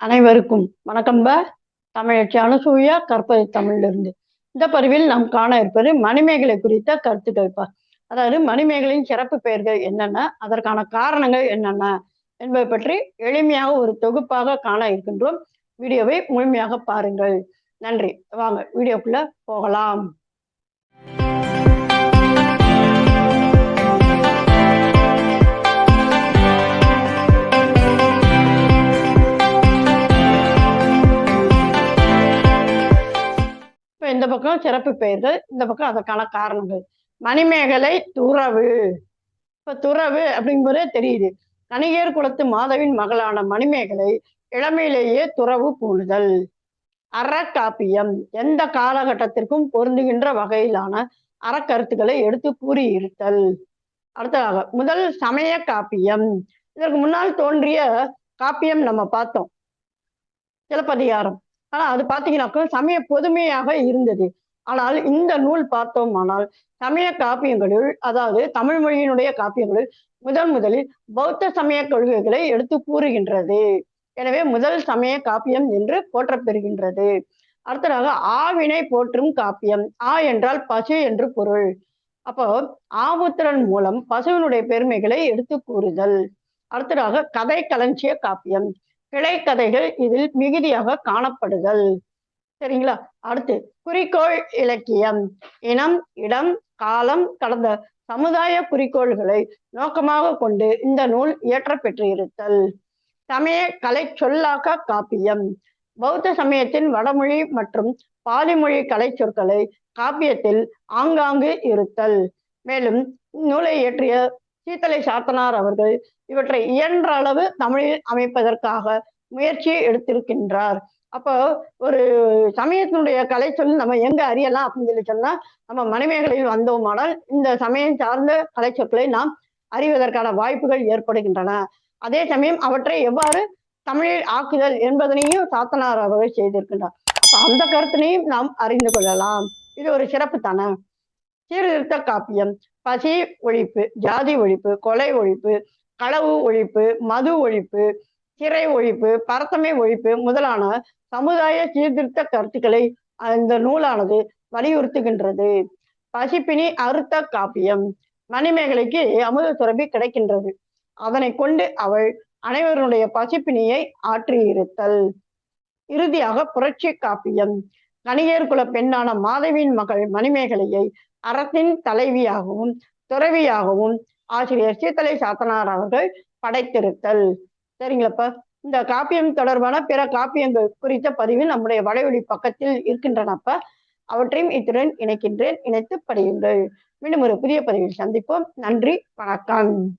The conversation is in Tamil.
அனைவருக்கும் வணக்கம்ப தமிழச்சி அனுசூயா கற்பது தமிழிலிருந்து. இந்த பதிவில் நாம் காண இருப்பது மணிமேகலை குறித்த கருத்துக்கள் அதாவது மணிமேகலையின் சிறப்பு பெயர்கள் என்னென்ன அதற்கான காரணங்கள் என்னென்ன என்பதை பற்றி எளிமையாக ஒரு தொகுப்பாக காண இருக்கின்றோம். வீடியோவை முழுமையாக பாருங்கள். நன்றி. வாங்க வீடியோக்குள்ள போகலாம். பக்கம் சிறப்பு பெயர்கள் இந்த பக்கம் அதற்கான காரணங்கள். மணிமேகலை துறவு. இப்ப துறவு அப்படிங்கும்போதே தெரியுது. கணிகேர் குலத்து மாதவின் மகளான மணிமேகலை இளமையிலேயே துறவு பூணுதல். அறக்காப்பியம். எந்த காலகட்டத்திற்கும் பொருந்துகின்ற வகையிலான அறக்கருத்துக்களை எடுத்து கூறியிருத்தல். அடுத்ததாக முதல் சமய காப்பியம். இதற்கு முன்னால் தோன்றிய காப்பியம் நம்ம பார்த்தோம். சிலப்பதிகாரம். ஆனால் அது பார்த்தீங்கன்னாக்கா சமய பொதுமையாக இருந்தது. ஆனால் இந்த நூல் பார்த்தோமானால் சமய காப்பியங்களுள் அதாவது தமிழ் மொழியினுடைய காப்பியங்களுள் முதல் முதலில் பௌத்த சமய கொள்கைகளை எடுத்து கூறுகின்றது. எனவே முதல் சமய காப்பியம் என்று போற்றப்பெறுகின்றது. அடுத்ததாக ஆவினை போற்றும் காப்பியம். ஆ என்றால் பசு என்று பொருள். அப்போ ஆபுத்திரன் மூலம் பசுவினுடைய பெருமைகளை எடுத்து கூறுதல். அடுத்ததாக கதை களஞ்சிய காப்பியம். கிளைக்கதைகள் இதில் மிகுதியாக காணப்படுதல். சரிங்களா? அடுத்து குறிக்கோள் இலக்கியம். இனம் இடம் காலம் கடந்த சமுதாய குறிக்கோள்களை நோக்கமாக கொண்டு இந்த நூல் இயற்றப்பெற்று இருத்தல் சமய கலை சொல்லாக்க காப்பியம். பௌத்த சமயத்தின் வடமொழி மற்றும் பாலிமொழி கலை சொற்களை காப்பியத்தில் ஆங்காங்கு இருத்தல். மேலும் நூலை இயற்றிய சீத்தலை சாத்தனார் அவர்கள் இவற்றை இயன்ற அளவு தமிழில் அமைப்பதற்காக முயற்சி எடுத்திருக்கின்றார். அப்போ ஒரு சமயத்தினுடைய கலை சொல் நம்ம எங்க அறியலாம் அப்படின்னு சொல்லி சொன்னா நம்ம மணிமேகலையில் வந்தோமானால் இந்த சமயம் சார்ந்த கலை சொற்களை நாம் அறிவதற்கான வாய்ப்புகள் ஏற்படுகின்றன. அதே சமயம் அவற்றை எவ்வாறு தமிழில் ஆக்குதல் என்பதனையும் சாத்தனார் அவர்கள் செய்திருக்கின்றார். அப்ப அந்த கருத்தினையும் நாம் அறிந்து கொள்ளலாம். இது ஒரு சிறப்பு தானே? சீர்திருத்த காப்பியம் பசி ஒழிப்பு ஜாதி ஒழிப்பு கொலை ஒழிப்பு களவு ஒழிப்பு மது ஒழிப்பு சிறை ஒழிப்பு பரத்தமை ஒழிப்பு முதலான சமுதாய சீர்திருத்த கருத்துக்களை இந்த நூலானது வலியுறுத்துகின்றது. பசிப்பினி அறுத்த காப்பியம் மணிமேகலைக்கு அமுத சுரபி கிடைக்கின்றது. அதனை கொண்டு அவள் அனைவருடைய பசிப்பினியை ஆற்றியிருத்தல். இறுதியாக புரட்சி காப்பியம். கணிகேர் குல பெண்ணான மாதவியின் மகள் மணிமேகலையை அறத்தின் தலைவியாகவும் துறவியாகவும் ஆசிரியர் சீத்தலை சாத்தனார் அவர்கள் படைத்திருத்தல். சரிங்களப்ப? இந்த காப்பியம் தொடர்பான பிற காப்பியங்கள் குறித்த பதிவு நம்முடைய வலைவழி பக்கத்தில் இருக்கின்றனப்ப? அவற்றையும் இத்துடன் இணைக்கின்றேன். இணைத்து படியுங்கள். மீண்டும் ஒரு புதிய பதிவில் சந்திப்போம். நன்றி. வணக்கம்.